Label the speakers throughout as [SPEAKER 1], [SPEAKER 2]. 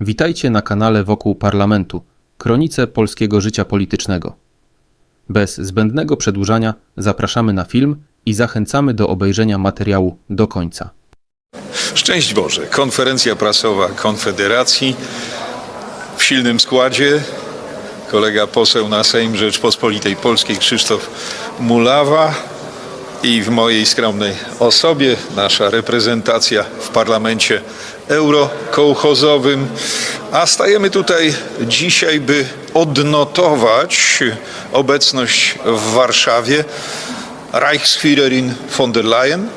[SPEAKER 1] Witajcie na kanale Wokół Parlamentu, kronice polskiego życia politycznego. Bez zbędnego przedłużania zapraszamy na film i zachęcamy do obejrzenia materiału do końca.
[SPEAKER 2] Szczęść Boże. Konferencja prasowa Konfederacji w silnym składzie. Kolega poseł na Sejm Rzeczpospolitej Polskiej Krzysztof Mulawa i w mojej skromnej osobie nasza reprezentacja w parlamencie eurokołchozowym. A stajemy tutaj dzisiaj, by odnotować obecność w Warszawie Reichsführerin von der Leyen,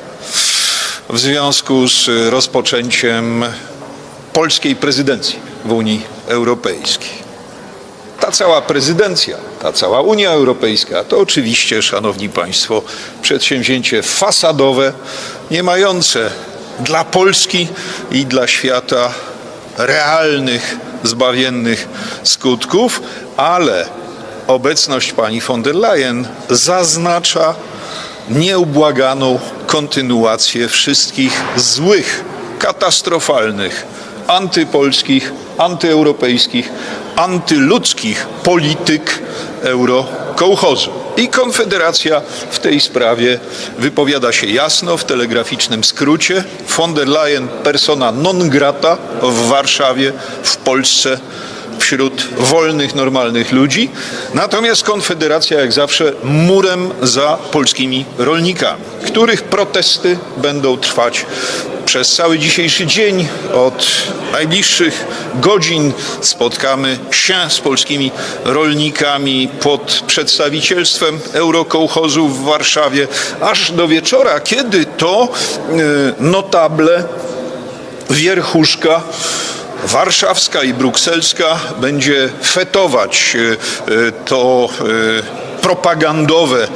[SPEAKER 2] w związku z rozpoczęciem polskiej prezydencji w Unii Europejskiej. Ta cała prezydencja, ta cała Unia Europejska to oczywiście, szanowni państwo, przedsięwzięcie fasadowe, nie mające dla Polski i dla świata realnych, zbawiennych skutków, ale obecność pani von der Leyen zaznacza nieubłaganą kontynuację wszystkich złych, katastrofalnych, antypolskich, antyeuropejskich, antyludzkich polityk eurokołchozu. I Konfederacja w tej sprawie wypowiada się jasno, w telegraficznym skrócie. Von der Leyen persona non grata w Warszawie, w Polsce, wśród wolnych, normalnych ludzi. Natomiast Konfederacja, jak zawsze, murem za polskimi rolnikami, których protesty będą trwać przez cały dzisiejszy dzień. Od najbliższych godzin spotkamy się z polskimi rolnikami pod przedstawicielstwem Eurokołchozu w Warszawie, aż do wieczora, kiedy to e, notable wierchuszka warszawska i brukselska będzie fetować e, e, to e, propagandowe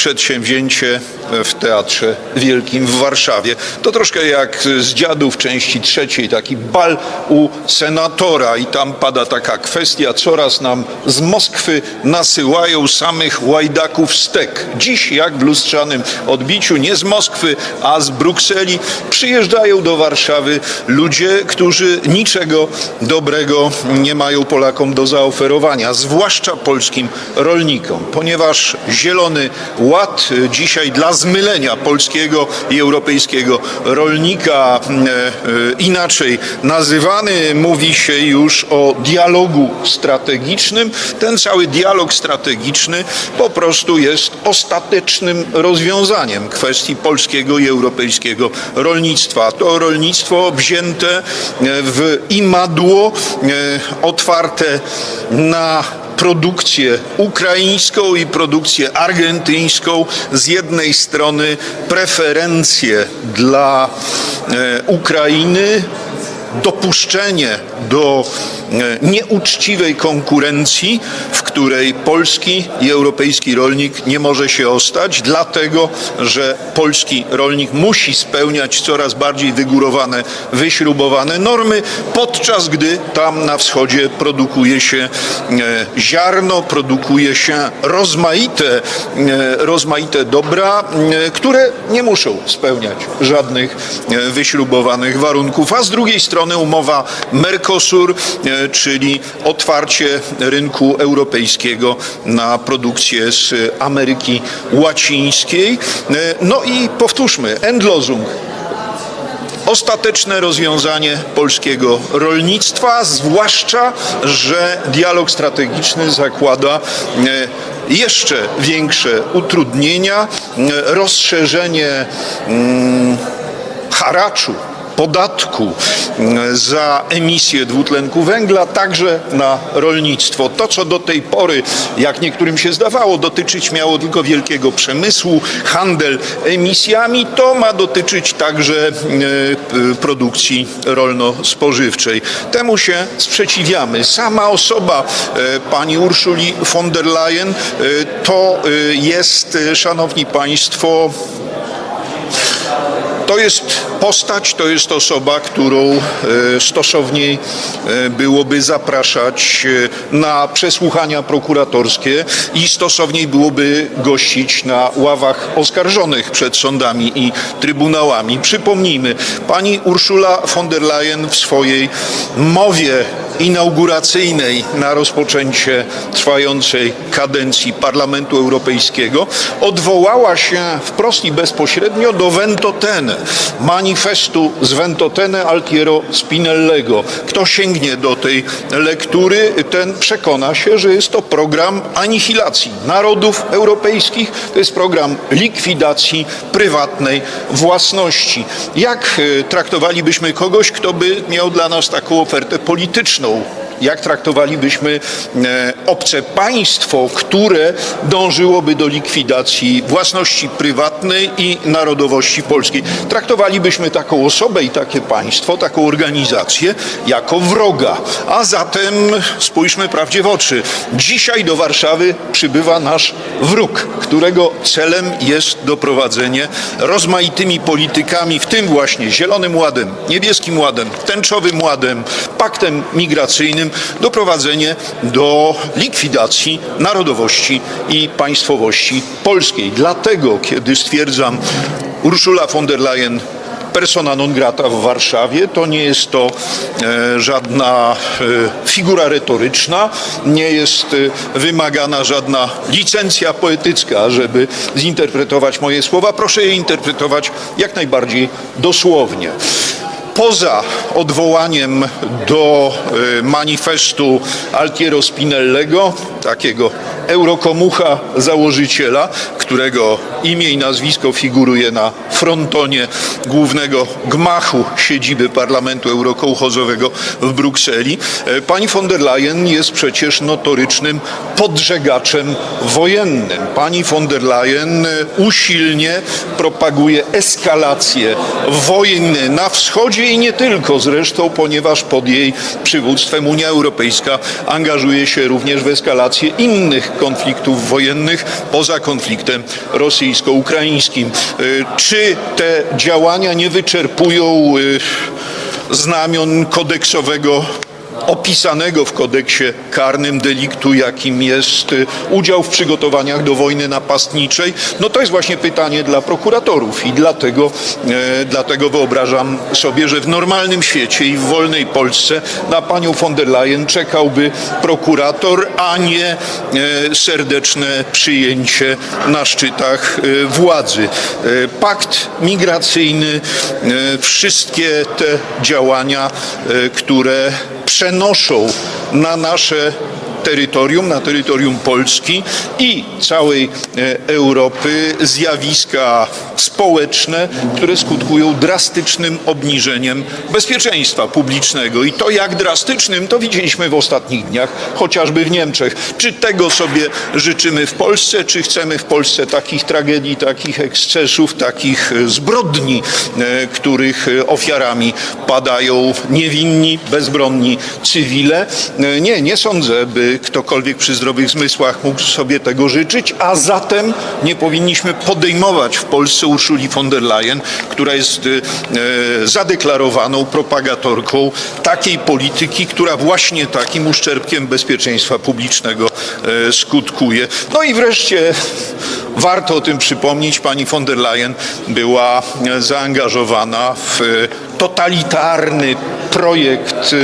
[SPEAKER 2] przedsięwzięcie w Teatrze Wielkim w Warszawie. To troszkę jak z dziadów części trzeciej, taki bal u senatora i tam pada taka kwestia, coraz nam z Moskwy nasyłają samych łajdaków stek. Dziś, jak w lustrzanym odbiciu, nie z Moskwy, a z Brukseli przyjeżdżają do Warszawy ludzie, którzy niczego dobrego nie mają Polakom do zaoferowania, zwłaszcza polskim rolnikom, ponieważ Zielony Ład dzisiaj dla zmylenia polskiego i europejskiego rolnika e, e, inaczej nazywany. Mówi się już o dialogu strategicznym. Ten cały dialog strategiczny po prostu jest ostatecznym rozwiązaniem kwestii polskiego i europejskiego rolnictwa. To rolnictwo wzięte w imadło, e, otwarte na produkcję ukraińską i produkcję argentyńską. Z jednej strony preferencje dla e, Ukrainy, dopuszczenie do e, nieuczciwej konkurencji, w której polski i europejski rolnik nie może się ostać, dlatego że polski rolnik musi spełniać coraz bardziej wygórowane, wyśrubowane normy, podczas gdy tam na wschodzie produkuje się e, ziarno, produkuje się rozmaite, e, rozmaite dobra, które nie muszą spełniać żadnych wyśrubowanych warunków, a z drugiej strony strony umowa Mercosur, e, czyli otwarcie rynku europejskiego na produkcję z Ameryki Łacińskiej. E, No i powtórzmy, Endlosung ostateczne rozwiązanie polskiego rolnictwa, zwłaszcza, że dialog strategiczny zakłada e, jeszcze większe utrudnienia, rozszerzenie mm, haraczu podatku za emisję dwutlenku węgla, także na rolnictwo. To, co do tej pory, jak niektórym się zdawało, dotyczyć miało tylko wielkiego przemysłu, handel emisjami, to ma dotyczyć także e, produkcji rolno-spożywczej. Temu się sprzeciwiamy. Sama osoba e, pani Urszuli von der Leyen e, to jest, szanowni państwo, To jest postać, to jest osoba, którą e, stosowniej e, byłoby zapraszać e, na przesłuchania prokuratorskie i stosowniej byłoby gościć na ławach oskarżonych przed sądami i trybunałami. Przypomnijmy, pani Urszula von der Leyen w swojej mowie inauguracyjnej na rozpoczęcie trwającej kadencji Parlamentu Europejskiego odwołała się wprost i bezpośrednio do Ventotene, manifestu z Ventotene Altiero Spinellego. Kto sięgnie do tej lektury, ten przekona się, że jest to program anihilacji narodów europejskich, to jest program likwidacji prywatnej własności. Jak e, traktowalibyśmy kogoś, kto by miał dla nas taką ofertę polityczną? all. Jak traktowalibyśmy e, obce państwo, które dążyłoby do likwidacji własności prywatnej i narodowości polskiej. Traktowalibyśmy taką osobę i takie państwo, taką organizację jako wroga. A zatem spójrzmy prawdzie w oczy. Dzisiaj do Warszawy przybywa nasz wróg, którego celem jest doprowadzenie rozmaitymi politykami, w tym właśnie Zielonym Ładem, Niebieskim Ładem, Tęczowym Ładem, Paktem Migracyjnym, doprowadzenie do likwidacji narodowości i państwowości polskiej. Dlatego, kiedy stwierdzam, Urszula von der Leyen persona non grata w Warszawie. To nie jest to e, żadna e, figura retoryczna, nie jest e, wymagana żadna licencja poetycka, żeby zinterpretować moje słowa. Proszę je interpretować jak najbardziej dosłownie poza odwołaniem do y, manifestu Altiero Spinellego, takiego eurokomucha założyciela, którego imię i nazwisko figuruje na frontonie głównego gmachu siedziby Parlamentu Eurokołchozowego w Brukseli. E, Pani von der Leyen jest przecież notorycznym podżegaczem wojennym. Pani von der Leyen e, usilnie propaguje eskalację wojny na wschodzie i nie tylko zresztą, ponieważ pod jej przywództwem Unia Europejska angażuje się również w eskalację innych konfliktów wojennych poza konfliktem rosyjsko-ukraińskim. Y, Czy te działania nie wyczerpują y, znamion kodeksowego opisanego w kodeksie karnym deliktu, jakim jest y, udział w przygotowaniach do wojny napastniczej? No to jest właśnie pytanie dla prokuratorów i dlatego, e, dlatego wyobrażam sobie, że w normalnym świecie i w wolnej Polsce na panią von der Leyen czekałby prokurator, a nie e, serdeczne przyjęcie na szczytach e, władzy. E, Pakt migracyjny, e, wszystkie te działania, e, które przenoszą na nasze terytorium, na terytorium Polski i całej e, Europy zjawiska społeczne, które skutkują drastycznym obniżeniem bezpieczeństwa publicznego. I to jak drastycznym, to widzieliśmy w ostatnich dniach, chociażby w Niemczech. Czy tego sobie życzymy w Polsce, czy chcemy w Polsce takich tragedii, takich ekscesów, takich e, zbrodni, e, których ofiarami padają niewinni, bezbronni cywile? Nie, nie sądzę, by ktokolwiek przy zdrowych zmysłach mógł sobie tego życzyć, a zatem nie powinniśmy podejmować w Polsce Urszuli von der Leyen, która jest e, zadeklarowaną propagatorką takiej polityki, która właśnie takim uszczerbkiem bezpieczeństwa publicznego e, skutkuje. No i wreszcie warto o tym przypomnieć, pani von der Leyen była zaangażowana w totalitarny projekt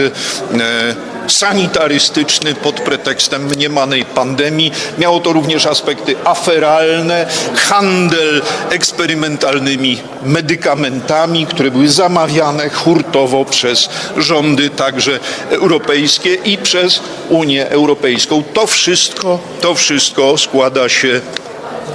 [SPEAKER 2] sanitarystyczny pod pretekstem mniemanej pandemii. Miało to również aspekty aferalne, handel eksperymentalnymi medykamentami, które były zamawiane hurtowo przez rządy także europejskie i przez Unię Europejską. To wszystko, to wszystko składa się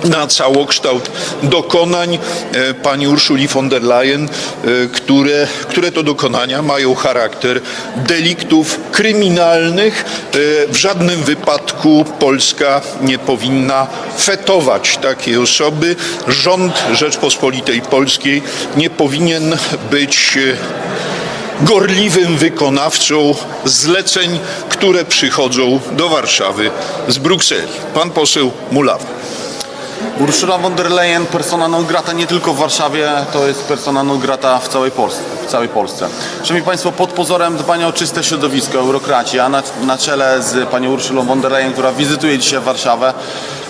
[SPEAKER 2] na całokształt dokonań e, pani Urszuli von der Leyen, e, które, które to dokonania mają charakter deliktów kryminalnych. E, W żadnym wypadku Polska nie powinna fetować takiej osoby. Rząd Rzeczpospolitej Polskiej nie powinien być gorliwym wykonawcą zleceń, które przychodzą do Warszawy z Brukseli. Pan poseł Mulawa.
[SPEAKER 3] Ursula von der Leyen, persona non grata nie tylko w Warszawie, to jest persona non grata w całej Polsce. W całej Polsce. Szanowni Państwo, pod pozorem dbania o czyste środowisko, eurokraci, a na, na czele z panią Urszulą von der Leyen, która wizytuje dzisiaj Warszawę,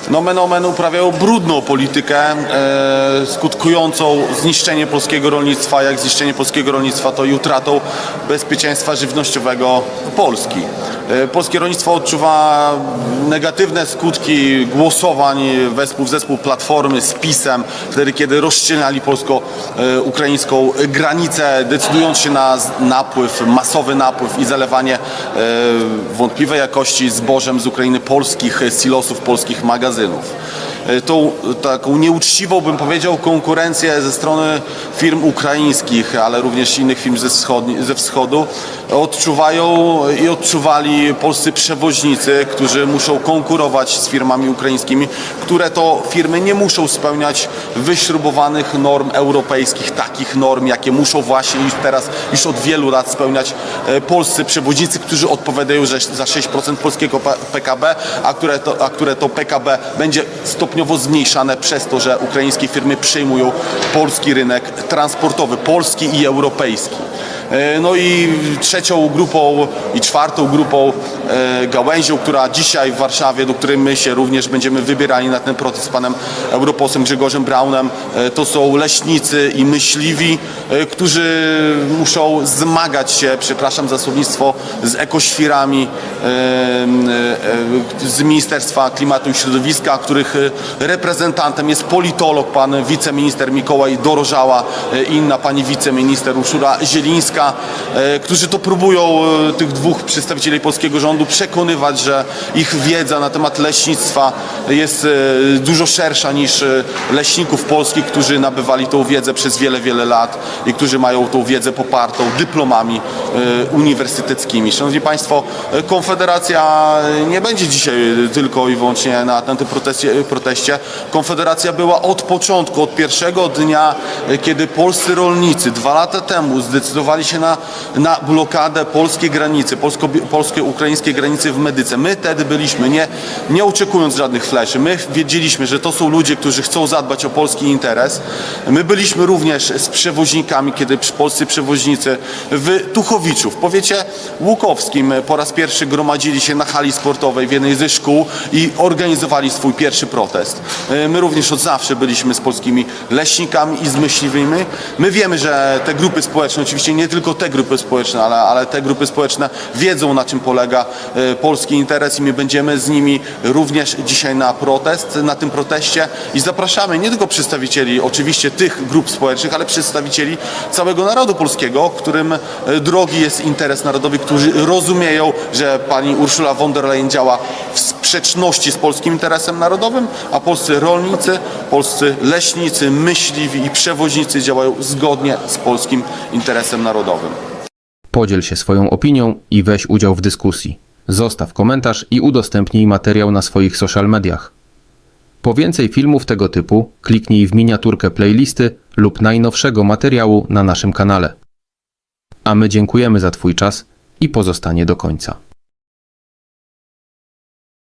[SPEAKER 3] nomen omen uprawiają brudną politykę e, skutkującą zniszczeniem polskiego rolnictwa. Jak zniszczenie polskiego rolnictwa, to i utratą bezpieczeństwa żywnościowego Polski. E, Polskie rolnictwo odczuwa negatywne skutki głosowań wespół w zespół Platformy z PiSem, wtedy kiedy rozszczelniali polsko-ukraińską granicę, decydując się na napływ, masowy napływ i zalewanie e, wątpliwej jakości zbożem z Ukrainy polskich silosów, polskich magazynów. E, Tą taką nieuczciwą, bym powiedział, konkurencję ze strony firm ukraińskich, ale również innych firm ze, wschodni, ze wschodu odczuwają i odczuwali polscy przewoźnicy, którzy muszą konkurować z firmami ukraińskimi, które to firmy nie muszą spełniać wyśrubowanych norm europejskich, takich norm, jakie muszą właśnie już teraz, już od wielu lat spełniać e, polscy przewoźnicy, którzy odpowiadają za 6% polskiego PKB, a które, to, a które to PKB będzie stopniowo zmniejszane przez to, że ukraińskie firmy przejmują polski rynek transportowy, polski i europejski. E, No i trzecią grupą i czwartą grupą e, gałęzią, która dzisiaj w Warszawie, do której my się również będziemy wybierali na ten protest z panem europosłem Grzegorzem Braunem, e, to są leśnicy i myśliwi, którzy muszą zmagać się, przepraszam za słownictwo, z ekoświrami z Ministerstwa Klimatu i Środowiska, których reprezentantem jest politolog, pan wiceminister Mikołaj Dorożała i inna pani wiceminister Urszula Zielińska, e, którzy to próbują e, tych dwóch przedstawicieli polskiego rządu przekonywać, że ich wiedza na temat leśnictwa jest e, dużo szersza niż leśników polskich, którzy nabywali tą wiedzę przez wiele, wiele lat i którzy mają tą wiedzę popartą dyplomami uniwersyteckimi. Szanowni Państwo, Konfederacja nie będzie dzisiaj tylko i wyłącznie na tym proteście, proteście. Konfederacja była od początku, od pierwszego dnia, kiedy polscy rolnicy dwa lata temu zdecydowali się na, na blokadę polskiej granicy, polsko, polsko-ukraińskiej granicy w Medyce. My wtedy byliśmy, nie, nie oczekując żadnych fleszy. My wiedzieliśmy, że to są ludzie, którzy chcą zadbać o polski interes. My byliśmy również z przewoźnikami, kiedy polscy przewoźnicy w Tuchowiczu, w powiecie łukowskim po raz pierwszy gromadzili się na hali sportowej w jednej ze szkół i organizowali swój pierwszy protest. E, My również od zawsze byliśmy z polskimi leśnikami i z myśliwymi. My wiemy, że te grupy społeczne, oczywiście nie tylko te grupy społeczne, ale, ale te grupy społeczne wiedzą na czym polega e, polski interes i my będziemy z nimi również dzisiaj na protest, na tym proteście. I zapraszamy nie tylko przedstawicieli oczywiście tych grup społecznych, ale przedstawicieli całego narodu polskiego, którym e, drogi jest interes narodowy, którzy rozumieją, że pani Urszula von der Leyen działa w sprzeczności z polskim interesem narodowym, a polscy rolnicy, polscy leśnicy, myśliwi i przewoźnicy działają zgodnie z polskim interesem narodowym.
[SPEAKER 1] Podziel się swoją opinią i weź udział w dyskusji. Zostaw komentarz i udostępnij materiał na swoich social mediach. Po więcej filmów tego typu kliknij w miniaturkę playlisty lub najnowszego materiału na naszym kanale. A my dziękujemy za Twój czas i pozostanie do końca.